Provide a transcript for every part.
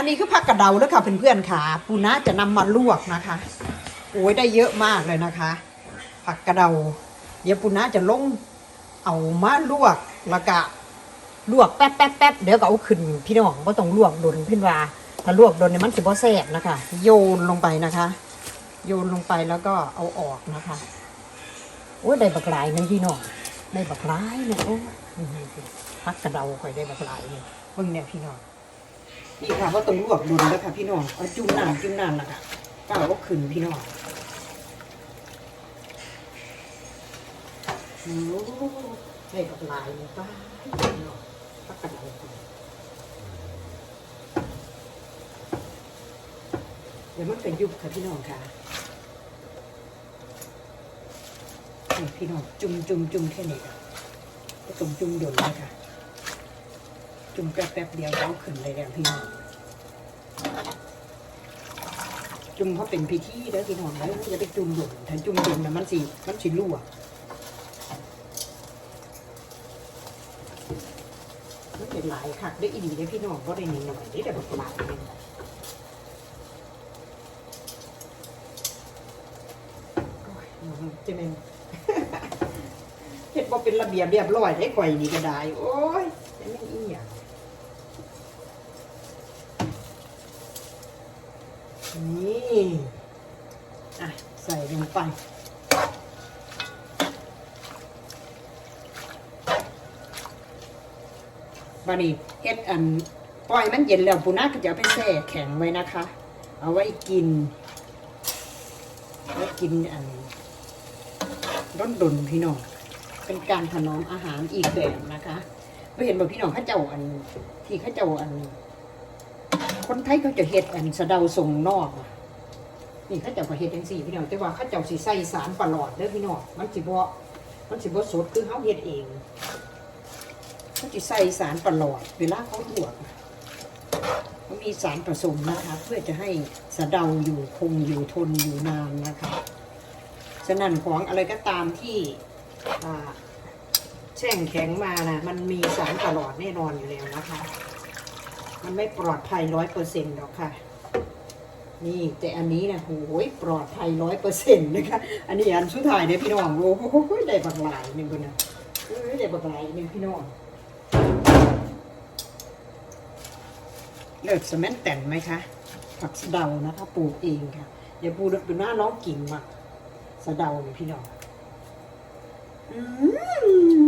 อันนี้คือผักกระเดาแล้วค่ะเพื่อนๆค่ะปูน่าจะนำมาลวกนะคะ โอ้ยได้เยอะมากเลยนะคะ ผักกระเดา เดี๋ยวปูน่าจะลงเอามาลวกแล้วก็ลวกแป๊บแป๊บแป๊บเดี๋ยวก็เอาขึ้นพี่น้องก็ต้องลวกโดนเพี่นว่าถ้าลวกโดนเนี่ยมันสิบ่แซ่บนะคะ โยนลงไปนะคะ โยนลงไปแล้วก็เอาออกนะคะโอ้ยได้บักหลายนึงพี่น้องได้บักหลายเนี่ยโอ้ยผักกระเดาค่อยได้บักหลายเนี่ยเบิ่งเนี่ยพี่น้อง นี่ค่ะว่าต้องลวกดุนแล้วค่ะพี่น้องเอาจุ่มน้ำจุ่มน้ำแล้วค่ะก้าวก็ขึ้นพี่น้องโอ้ได้กับลายป้าพี่น้องพักกันเอาไปเดี๋ยวมันเป็นยุบค่ะพี่น้องค่ะพี่น้องจุ่มจุ่มจุ่มแค่นี้ค่ะก็ต้องจุ่มดุนเลยค่ะ จุ่มแป๊บแป๊บเดียวแล้วขึ้นเลยแล้วพี่น้องจุ่มเขาเป็นพิธีแล้วพี่น้องแล้วจะไปจุ่มดุนถ้าจุ่มดุนนะมันสิมันสิรั่วมันเป็นหลายคักได้อีดีได้พี่น้องก็ได้นิดหน่อยได้แต่แบบหลายเลยโอ้ยจะเป็นเห็ดว่าเป็นระเบียบเรียบร้อยได้ก่อยนี่ก็ได้ โอ้ยจะไม่นอีหยัง นี่อะใส่ลงไปบานี้เฮ็ดอันปล่อยมันเย็นแล้วปูนาก็จะเอาไปแช่แข็งไว้นะคะ เอาไว้กินไว้กินอันร้อนดนพี่น้อง เป็นการถนอมอาหารอีกแบบนะคะไม่เห็นบอกพี่น้องข้าเจ้าอันที่ข้าเจ้าอัน คนไทยเขาจะเฮ็ดอันสะเดาส่งนอก นี่เขาเจ้าก็เฮ็ดจังซี่พี่น้องแต่ว่าเขาเจ้าสิใส่สารประหลอดเด้อพี่น้องมันสิบ่มันสิบ่สดคือเฮาเฮ็ดเองเขาสิใส่สารประหลอดเวลาเขาลวกอะมันมีสารผสมนะคะเพื่อจะให้สะเดาอยู่คงอยู่ทนอยู่นานนะคะฉะนั้นของอะไรก็ตามที่แช่งแข็งมานะมันมีสารประหลอดแน่นอนอยู่แล้วนะคะ มันไม่ปลอดภัยร้อยเปอร์เซ็นต์หรอกค่ะ นี่แต่อันนี้นะโอ้ยปลอดภัยร้อยเปอร์เซ็นต์นะคะ อันนี้อันสุดท้ายเนี่ยพี่น้องโอ้โหได้บักหลายหนึ่งคนนะเอ้ยได้บักหลายหนึ่งพี่น้องเลิกสแมนแต่นไหมคะผักสะเดานะคะปลูกเองค่ะอย่าปูดูหน้าน้องกิ่งมาสะเดาเลยพี่น้องอืม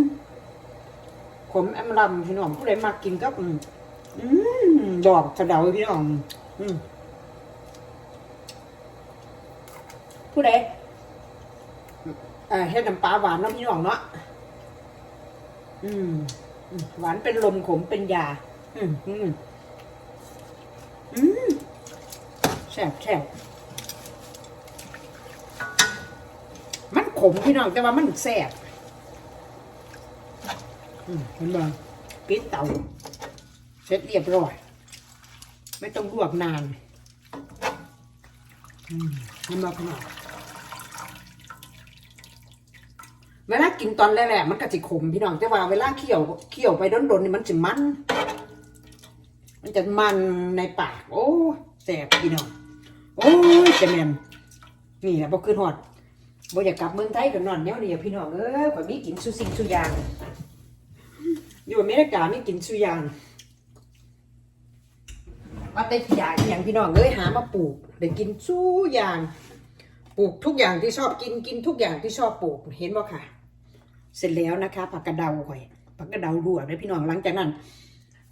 ขมแอมลำพี่น้องผู้ใดมากินก็อืม อืมดอกสะเดาพี่น้องอืมผู้ใดอ่าเฮ็ดน้ำปลาหวานเนาะพี่น้องเนาะอืมอืม หวานเป็นลมขมเป็นยา อืมอืมอืมแซ่บแซ่บมันขมพี่น้องแต่ว่ามันแซ่บอืมเห็นบ่ปิดเตา เสร็จเรียบร้อย ไม่ต้องลวกนานอืมนี่มาขนาดเวลากินตอนแรกๆมันก็จะขมพี่น้องแต่ว่าเวลาเคี่ยวเคี่ยวไปโดนๆนี่มันจะมัน มันจะมันในปาก โอ้แสบพี่น้องโอ้ยจะแม่นนี่แหละบ่คืนหอดบ่อยากกลับเมืองไทยกันนอนแนวนี้พี่น้องเอ้ยข่อยมีกินสุสิ่งสุยางอยู่อเมริกามีกินสุยาง ว่าแต่อย่างอหย่างพี่น้องเลยหามาปลูกได้กินสู้อย่าง ปลูกทุกอย่างที่ชอบกินกินทุกอย่างที่ชอบปลูกเห็นบ่ค่ะ เสร็จแล้วนะคะผักกระเดาข่อยผักกระเดาลวกเลยพี่น้องหลังจากนั้น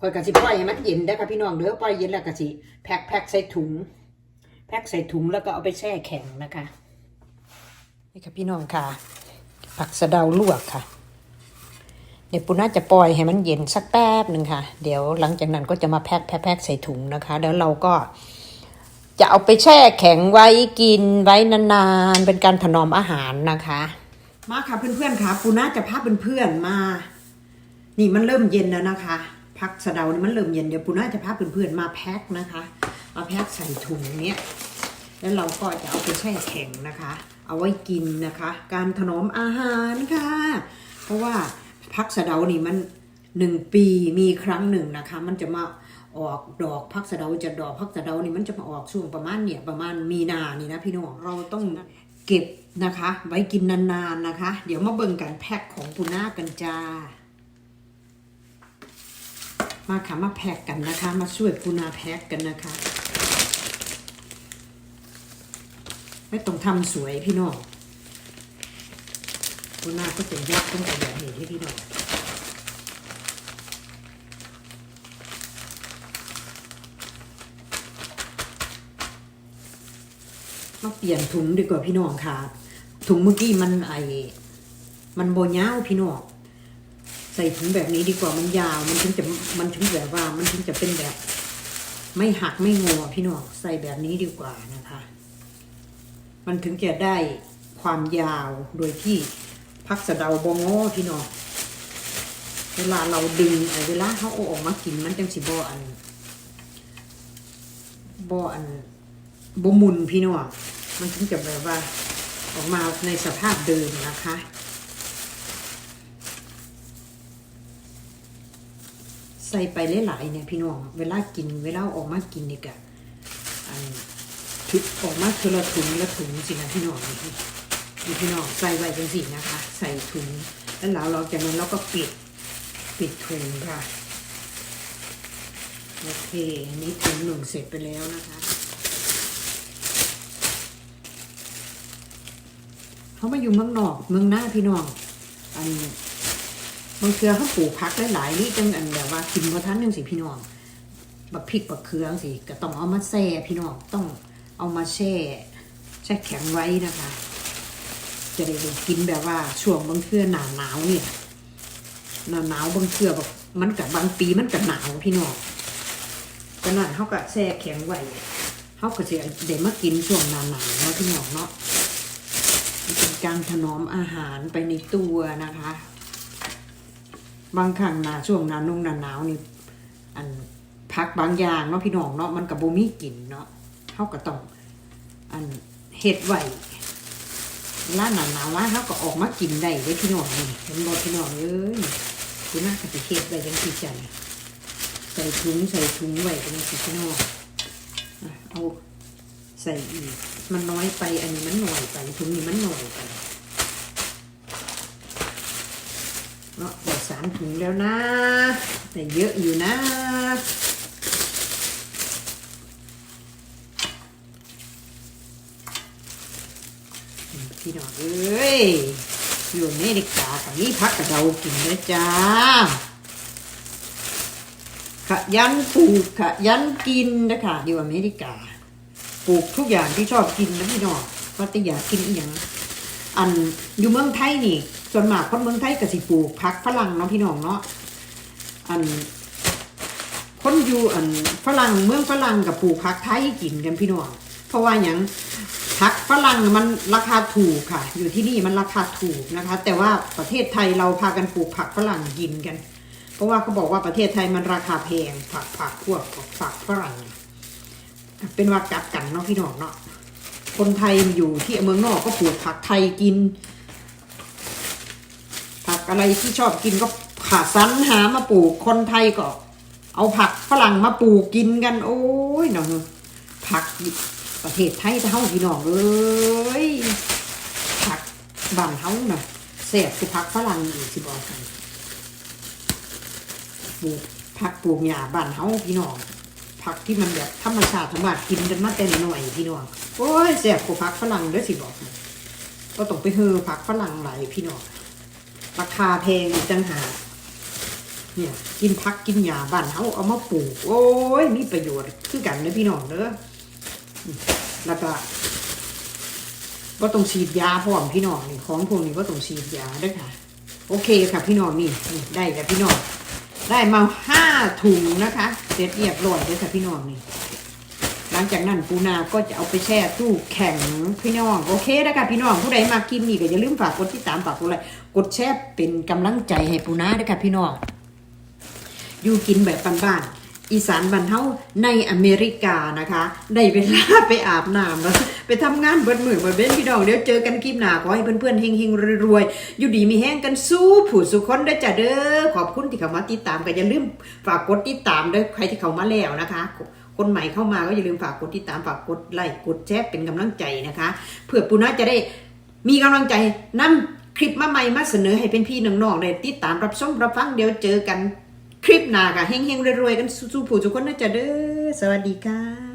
ข่อยกะสิปล่อยให้มันเย็นได้ค่ะพี่น้องเด้อปล่อยเย็นแล้วกะสิแพ็คแพ็คใส่ถุง แพ็คใส่ถุงแล้วก็เอาไปแช่แข็งนะคะนี่ค่ะพี่น้องค่ะ ผักสะเดาลวกค่ะ เดี๋ยวปูน่าจะปล่อยให้มันเย็นสักแป๊บหนึ่งค่ะ เดี๋ยวหลังจากนั้นก็จะมาแพ็คแพ็คแพ็คใส่ถุงนะคะ แล้วเราก็จะเอาไปแช่แข็งไว้กินไว้นานๆ เป็นการถนอมอาหารนะคะ มาค่ะเพื่อนๆค่ะปูน่าจะพาเพื่อนๆมา นี่มันเริ่มเย็นแล้วนะคะพักสะเดานี่มันเริ่มเย็นเดี๋ยวปูน่าจะพาเพื่อนๆมาแพ็คนะคะมาแพ็คใส่ถุงเนี้ยแล้วเราก็จะเอาไปแช่แข็งนะคะ เอาไว้กินนะคะ การถนอมอาหารค่ะ เพราะว่า พักสะเดานี่มันหนึ่งปีมีครั้งหนึ่งนะคะ มันจะมาออกดอกพักสะเดาจะดอกพักสะเดานี่มันจะมาออกช่วงประมาณเนี่ยประมาณมีนานี่นะพี่น้องเราต้องเก็บนะคะ ไว้กินนานๆนะคะ เดี๋ยวมาเบิ่งกันแพ็คของปูนากันจ้ามาค่ะมาแพ็คกันนะคะ มาช่วยปูนาแพ็คกันนะคะ ไม่ต้องทำสวยพี่น้อง ปูนาก็จะยัดต้องแต่แบบนี้ที่พี่น้องมาเปลี่ยนถุงดีกว่าพี่น้องค่ะ ถุงเมื่อกี้มันไอมันโบยาวพี่น้องใส่ถุงแบบนี้ดีกว่ามันยาว มันถึงจะมันถึงแบบว่ามันถึงจะเป็นแบบ ไม่หักไม่งอพี่น้องใส่แบบนี้ดีกว่านะคะ มันถึงจะได้ความยาวโดยที่ พักสะเดาบองอพี่น้องเวลาเราดึงไอ้เวลาเขาเอาออกมากินมันจังสิบอันบอันบมุนพี่น้องมันถึงจะแบบว่า ออกมาในสภาพเดิมนะคะใส่ไปหลายๆเนี่ยพี่น้องเวลากินเวลาออกมากินนี่กะอันชุออกมาคือละถุงละถุงสินะพี่น้องนี่ นี่พี่น้องใส่ไว้จังสินะคะ ใส่ถุงแล้วเราเราจากนั้นเราก็ปิดปิดถุงค่ะโอเคอันนี้ถุงหนึ่งเสร็จไปแล้วนะคะเขามาอยู่เมืองนอกเมืองหน้าพี่น้องอันบางเทือเขาปลูกพักหลายๆนี่จังอันแบบว่ากินมาทันหนึ่งสิพี่น้องบักพริกบักเขืองสิก็ต้องเอามาแช่พี่น้องต้องเอามาแช่แช่แข็งไว้นะคะ จะได้ได้กินแบบว่าช่วงบางเทื่อหนาหนาวเนี่ยหนาหนาวบางเทื่อแบบมันกับบางปีมันกับหนาวพี่น้องก็นั่นเขาก็แช่แข็งไว้เขาก็จะได้มากินช่วงหนาหนาวเนาะพี่น้องเนาะเป็นการถนอมอาหารไปในตัวนะคะ บางครั้งหนาช่วงหนานุ่งหนาหนาวนี่อันพักบางอย่างเนาะพี่น้องเนาะมันกับโบมีกลิ่นเนาะเขาก็ต้องอันเห็ดไว้ ล่าหนาหนาวว่าเขาก็ออกมากินได้ไว้พี่น้องนี่เห็นบอกพี่น้องเอ้ยคุณน่าจะเห็ดไว้ยังที่ใจใส่ถุงใส่ถุงไว้เป็นสิพี่น้องอะเอาใส่อีก มันน้อยไป อันนี้มันหน่อยไปถุงนี้มันหน่อยไปเนาะได้สามถุงแล้วนะแต่เยอะอยู่นะ พี่น้องเอ้ยอยู่อเมริกากับนี่พักกับเรากินนะจ้า ขยันปลูกขยันกินนะคะอยู่อเมริกา ปลูกทุกอย่างที่ชอบกินนะพี่น้องว่าแต่อยากกินอีหยังอันอยู่เมืองไทยนี่ ส่วนมากคนเมืองไทยก็สิปลูกผักฝรั่งเนาะพี่น้องเนาะอันคนอยู่อันฝรั่งเมืองฝรั่งกับปลูกผักไทยกินกันพี่น้องเพราะว่าอย่าง ผักฝรั่งมันราคาถูกค่ะ อยู่ที่นี่มันราคาถูกนะคะ แต่ว่าประเทศไทยเราพากันปลูกผักฝรั่งกินกัน เพราะว่าเขาบอกว่าประเทศไทยมันราคาแพงผักผักพวกผักฝรั่ง เป็นว่ากลับกันเนาะพี่น้องเนาะคนไทยอยู่ที่เมืองนอกก็ปลูกผักไทยกิน ผักอะไรที่ชอบกินก็ขาสันหามาปลูกคนไทยก็ เอาผักฝรั่งมาปลูกกินกัน โอ้ยเนาะผัก ประเทศไทยเท่าพี่น้องเอ้ยผักบ้านเฮาน่ะแซ่บคือผักฝรั่งอีกสิบอกกันปลูกผักปลูกหญ้าบ้านเฮาพี่น้องผักที่มันแบบธรรมชาติธรรมชาติกินกันมาแต่หน่อยพี่น้องโอ้ยแซ่บกว่าผักฝรั่งด้อสิบอกก็ต้องไปเฮอผักฝรั่งหลายพี่น้องราคาแพงจังหาเนี่ยกินผักกินหญ้าบ้านเฮาเอามาปลูก โอ้ยมีประโยชน์คือกันเด้อพี่น้องเด้อ แล้วก็ก็ต้องฉีดยาพร้อมพี่น้องนี่ของพวกนี้ก็ต้องฉีดยาด้วยค่ะ โอเคค่ะพี่น้องนี่ได้แล้วพี่น้องได้มาห้าถุงนะคะเสร็จเรียบร้อยเลยค่ะพี่น้องนี่หลังจากนั้นปูนาก็จะเอาไปแช่ตู้แข็งพี่น้องโอเคนะคะพี่น้องผู้ใดมากินนี่ก็อย่าลืมฝากกดติดตามฝากกดไลค์กดแชร์เป็นกำลังใจให้ปูนาด้วยค่ะพี่น้องอยู่กินแบบบ้าน อีสานบ้านเฮาในอเมริกานะคะได้เวลาไปอาบน้ำแล้วไปทำงานเบิดมือเบิดเบ้นพี่น้องเดี๋ยวเจอกันคลิปหน้าขอให้เพื่อนๆเฮงๆรวยๆอยู่ดีมีแห้งกันสู้ผู้สุขคนเด้จ้ะเด้อขอบคุณที่เข้ามาติดตามก็อย่าลืมฝากกดติดตามด้อใครที่เข้ามาแล้วนะคะคนใหม่เข้ามาก็อย่าลืมฝากกดติดตามฝากกดไลค์กดแชร์เป็นกำลังใจนะคะ เพื่อปูนาจะได้มีกำลังใจนำคลิปมาใหม่มาเสนอให้เป็นพี่น้องๆได้ติดตามรับชมรับฟังเดี๋ยวเจอกัน คลิปหน้าค่ะเฮงๆรวยๆกันสู้ๆผู้ทุกคนนะจ๊ะเด้อสวัสดีค่ะ